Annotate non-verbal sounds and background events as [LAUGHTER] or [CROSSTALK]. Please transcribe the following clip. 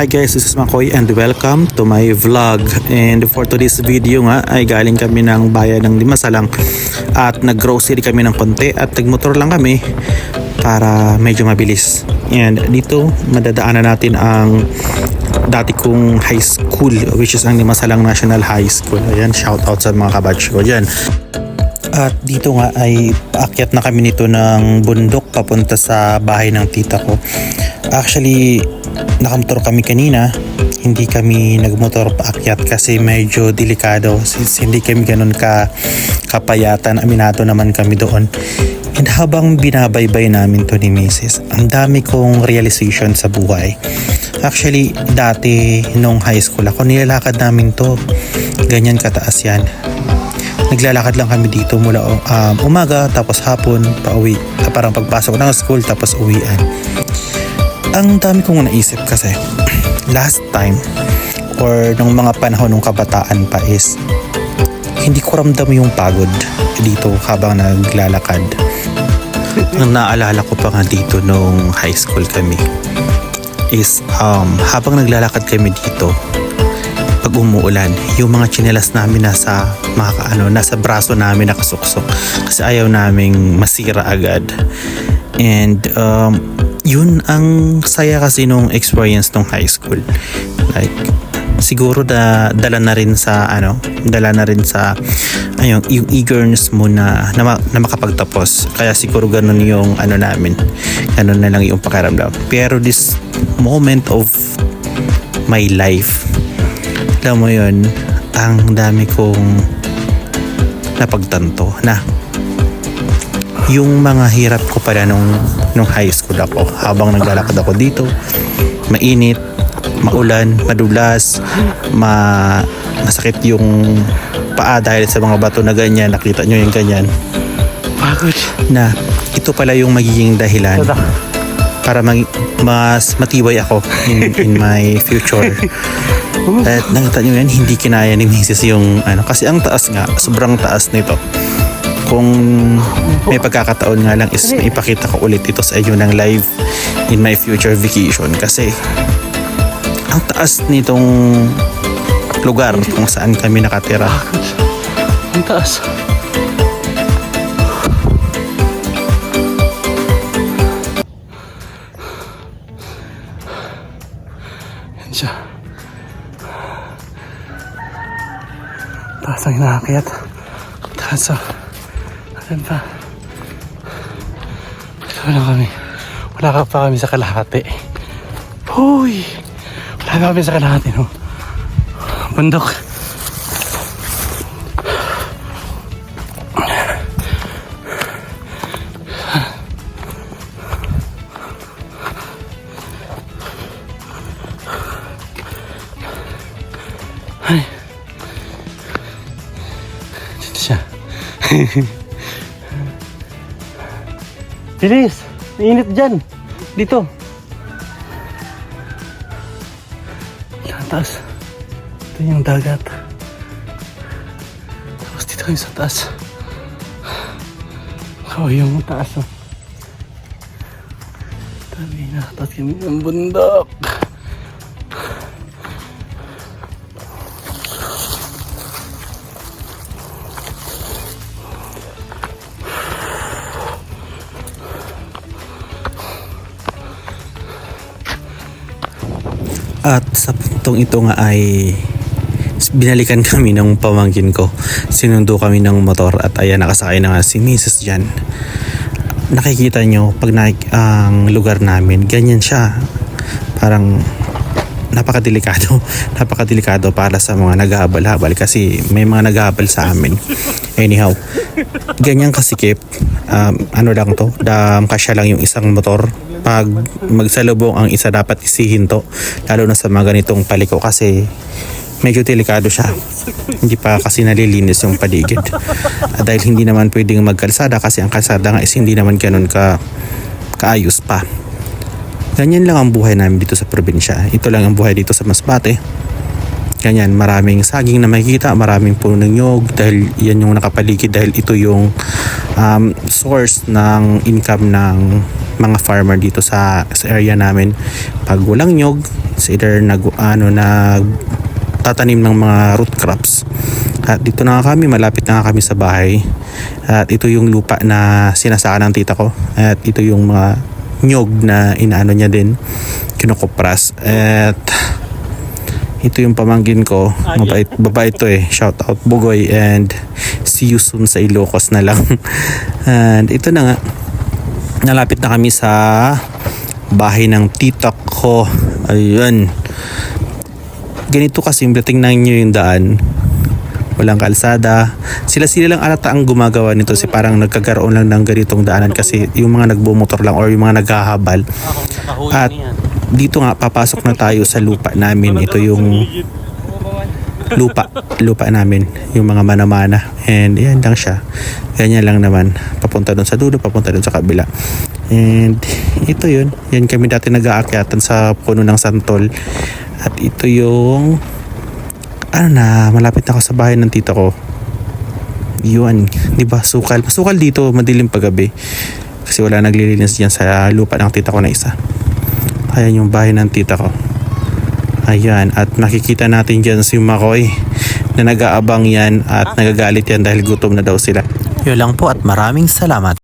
Hi guys, this is Makoy and welcome to my vlog. And for today's video nga ay galing kami ng bayan ng Limasalang at nag-grocery kami ng konti at nagmotor lang kami para medyo mabilis. And dito madadaanan natin ang dati kong high school which is ang Limasalang National High School. Ayan, shout out sa mga kabatch ko dyan. At dito nga ay paakyat na kami nito ng bundok papunta sa bahay ng tita ko. Actually, nakamotor kami kanina. Hindi kami nagmotor paakyat kasi medyo delikado since hindi kami ganun ka kapayatan. Aminado naman kami doon. And habang binabaybay namin to ni Mrs., ang dami kong realization sa buhay. Actually, dati nung high school ako, nilalakad namin to. Ganyan kataas yan naglalakad lang kami dito mula um, umaga tapos hapon pauwi Ah, parang pagpasok ng school tapos uwian ang dami kong naisip kasi last time or nung mga panahon ng kabataan pa is hindi ko ramdam yung pagod dito habang naglalakad ang naalala ko pa nga dito nung high school kami is um, habang naglalakad kami dito pag umuulan, yung mga tsinelas namin nasa mga ano, nasa braso namin nakasuksok kasi ayaw naming masira agad. And um, yun ang saya kasi nung experience nung high school. Like siguro da dala na rin sa ano, dala na rin sa ayun, yung eagerness mo na na, na makapagtapos. Kaya siguro ganun yung ano namin. Ganun na lang yung pakiramdam. Pero this moment of my life alam mo yun, ang dami kong napagtanto na yung mga hirap ko pala nung, nung high school ako habang naglalakad ako dito mainit maulan, madulas ma, masakit yung paa dahil sa mga bato na ganyan nakita nyo yung ganyan Pagod. na ito pala yung magiging dahilan para mag, mas matibay ako in, in my future [LAUGHS] at nakita nyo yan, hindi kinaya ni Mrs. yung ano. Kasi ang taas nga, sobrang taas nito. Kung may pagkakataon nga lang is ipakita ko ulit ito sa inyo ng live in my future vacation. Kasi ang taas nitong lugar kung saan kami nakatira. Ang taas. Yan siya. Taas ang inaakyat. Taas sa... Ayan pa. Ito lang kami. Wala ka pa kami sa kalahati. Huy! Wala pa kami sa kalahati, no? Bundok. Ay. Dito siya. [LAUGHS] Bilis! Mainit dyan! Dito! Sa taas. Ito yung dagat. Tapos dito kayo sa taas. Oh, yung taas oh. Tabi na, taas kami ng bundok. At sa puntong ito nga ay binalikan kami ng pamangkin ko. Sinundo kami ng motor at ayan nakasakay na nga si Mrs. dyan. Nakikita nyo pag na, ang lugar namin, ganyan siya. Parang napakadelikado. [LAUGHS] napakadelikado para sa mga naghahabal-habal kasi may mga naghahabal sa amin. Anyhow, ganyan kasikip. Um, ano lang to, dam kasya lang yung isang motor. Pag magsalubong ang isa dapat isihinto. Lalo na sa mga ganitong paliko kasi medyo delikado siya. Hindi pa kasi nalilinis yung paligid. At dahil hindi naman pwedeng magkalsada kasi ang kalsada nga is hindi naman ganun ka kaayos pa. Ganyan lang ang buhay namin dito sa probinsya. Ito lang ang buhay dito sa Masbate. Ganyan, maraming saging na makikita, maraming puno ng nyog dahil yan yung nakapaligid dahil ito yung um, source ng income ng mga farmer dito sa, sa area namin. Pag walang nyog, It's either nag, ano, nag tatanim ng mga root crops. At dito na kami, malapit na kami sa bahay. At ito yung lupa na sinasaka ng tita ko. At ito yung mga nyog na inaano niya din, kinukupras. At ito yung pamangkin ko. Mabait, babae ito eh. Shout out Bugoy and see you soon sa Ilocos na lang. [LAUGHS] and ito na nga. Nalapit na kami sa bahay ng tita ko. Ayun. Ganito kasimple. Tingnan nyo yung daan. Walang kalsada. Sila-sila lang alata ang gumagawa nito. Si parang nagkagaroon lang ng ganitong daanan kasi yung mga nagbumotor lang or yung mga naghahabal. At dito nga papasok na tayo sa lupa namin. Ito yung lupa. Lupa namin. Yung mga mana-mana. And yan lang siya. Ganyan lang naman. Papunta doon sa dulo, papunta doon sa kabila. And ito yun. Yan kami dati nag-aakyatan sa puno ng santol. At ito yung ano na, malapit na ako sa bahay ng tita ko. Yun, di ba? Sukal. Masukal dito, madilim paggabi. Kasi wala naglilinis diyan sa lupa ng tita ko na isa. Ayan yung bahay ng tita ko. Ayan, at makikita natin dyan si Makoy na nag-aabang yan at nagagalit yan dahil gutom na daw sila. Yun lang po at maraming salamat.